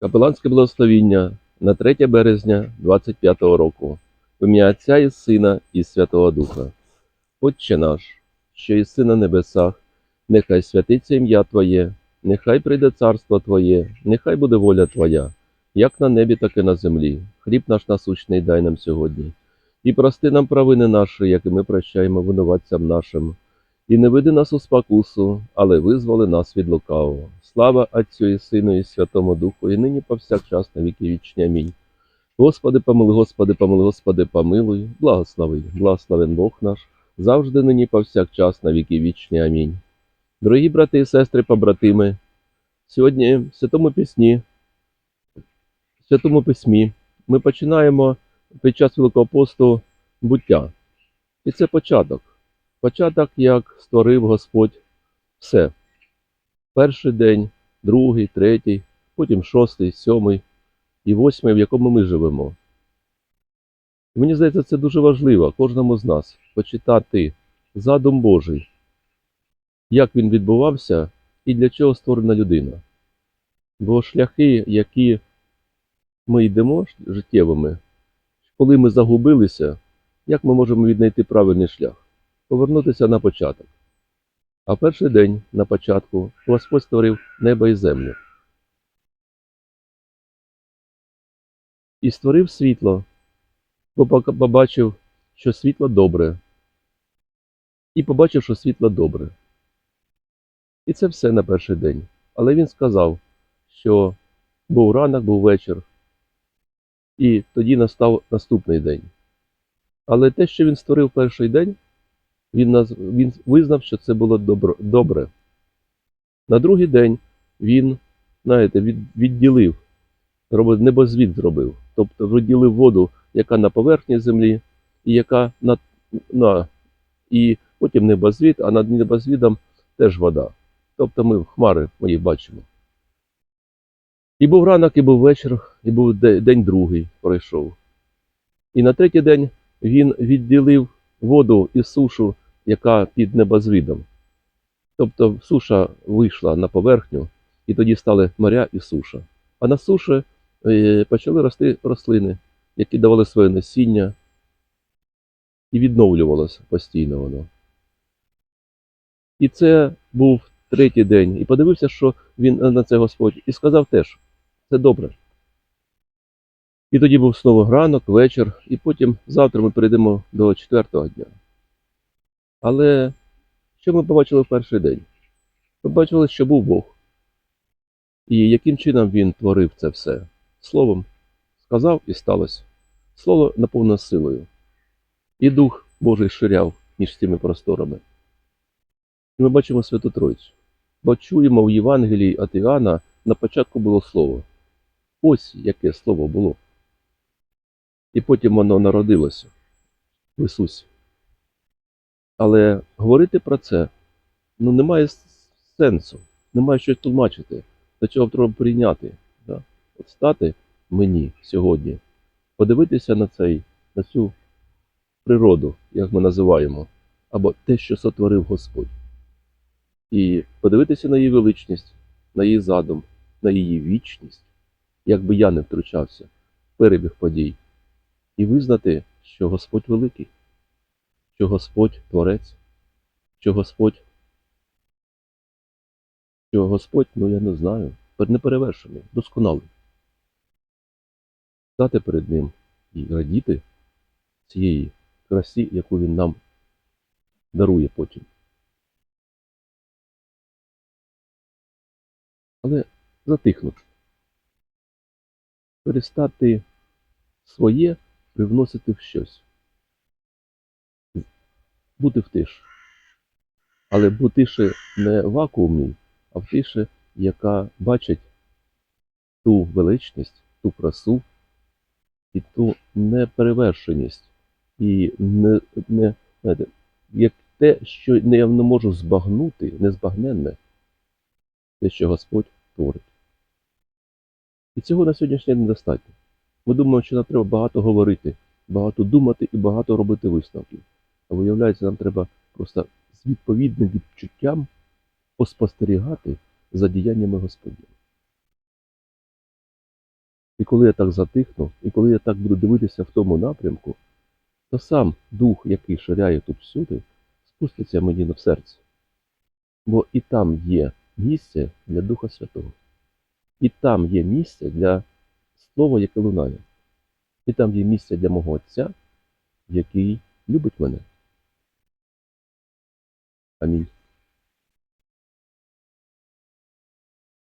Капеланське благословіння на 3 березня 25 року. В ім'я Отця і Сина і Святого Духа. Отче наш, що єси на небесах, нехай святиться ім'я Твоє, нехай прийде царство Твоє, нехай буде воля Твоя, як на небі, так і на землі. Хліб наш насущний дай нам сьогодні. І прости нам провини наші, як і ми прощаємо винуватцям нашим. І не веди нас у спокусу, але визволи нас від лукавого. Слава Отцю і Сину і Святому Духу, і нині повсякчас на віки вічні. Амінь. Господи, помилуй, Господи, помилуй, Господи, помилуй, благослови, благословен Бог наш, завжди нині повсякчас на віки вічні. Амінь. Дорогі брати і сестри, побратими, сьогодні в Святому Пісні, в Святому Письмі ми починаємо під час Великого посту буття. І це початок. Початок, як створив Господь все. Перший день, другий, третій, потім шостий, сьомий і восьмий, в якому ми живемо. І мені здається, це дуже важливо кожному з нас почитати задум Божий, як він відбувався і для чого створена людина. Бо шляхи, які ми йдемо життєвими, коли ми загубилися, як ми можемо віднайти правильний шлях? Повернутися на початок. А перший день на початку Господь створив небо і землю. І створив світло, бо побачив, що світло добре. І побачив, що світло добре. І це все на перший день. Але він сказав, що був ранок, був вечір, і тоді настав наступний день. Але те, що він створив перший день, він, наз... він визнав, що це було добро... добре. На другий день він, знаєте, від... відділив, небозвід зробив, тобто виділив воду, яка на поверхні землі, і яка на, на і потім небозвід, а над небозвідом теж вода. Тобто ми хмари ми їх бачимо. І був ранок, і був вечір, і був день другий пройшов. І на третій день він відділив воду і сушу, яка під небозвідом. Тобто суша вийшла на поверхню, і тоді стали моря і суша. А на суші е, почали рости рослини, які давали своє насіння, і відновлювалося постійно воно. І це був третій день. І подивився, що він на це Господь, і сказав теж, це добре. І тоді був знову ранок, вечір, і потім завтра ми перейдемо до четвертого дня. Але що ми побачили в перший день? Ми бачили, що був Бог. І яким чином він творив це все? Словом, сказав і сталося. Слово наповнено силою. І Дух Божий ширяв між цими просторами. І ми бачимо Святу Тройцю. Бо чуємо в Євангелії від Іоанна на початку було слово. Ось яке слово було. І потім воно народилося в Ісусі. Але говорити про це ну, немає сенсу, немає щось тлумачити. До чого треба прийняти. Да? От стати мені сьогодні, подивитися на цей, на цю природу, як ми називаємо, або те, що сотворив Господь. І подивитися на її величність, на її задум, на її вічність, якби я не втручався в перебіг подій, і визнати, що Господь великий, що Господь творець, що Господь, що Господь, ну я не знаю, неперевершений, досконалий. Стати перед Ним і радіти цієї красі, яку Він нам дарує потім. Але затихнути. Перестати своє привносити в щось. Бути в тиші. Але бути тиші не вакуумній, а в тиші, яка бачить ту величність, ту красу і ту неперевершеність, і не, не знаєте, як те, що не, я не можу збагнути, незбагненне, те, що Господь творить. І цього на сьогоднішній день недостатньо. Ми думаємо, що нам треба багато говорити, багато думати і багато робити висновків. А виявляється, нам треба просто з відповідним відчуттям поспостерігати за діяннями Господніми. І коли я так затихну, і коли я так буду дивитися в тому напрямку, то сам дух, який ширяє тут всюди, спуститься мені в серце. Бо і там є місце для Духа Святого. І там є місце для слова, яке лунає. І там є місце для мого Отця, який любить мене. Амінь.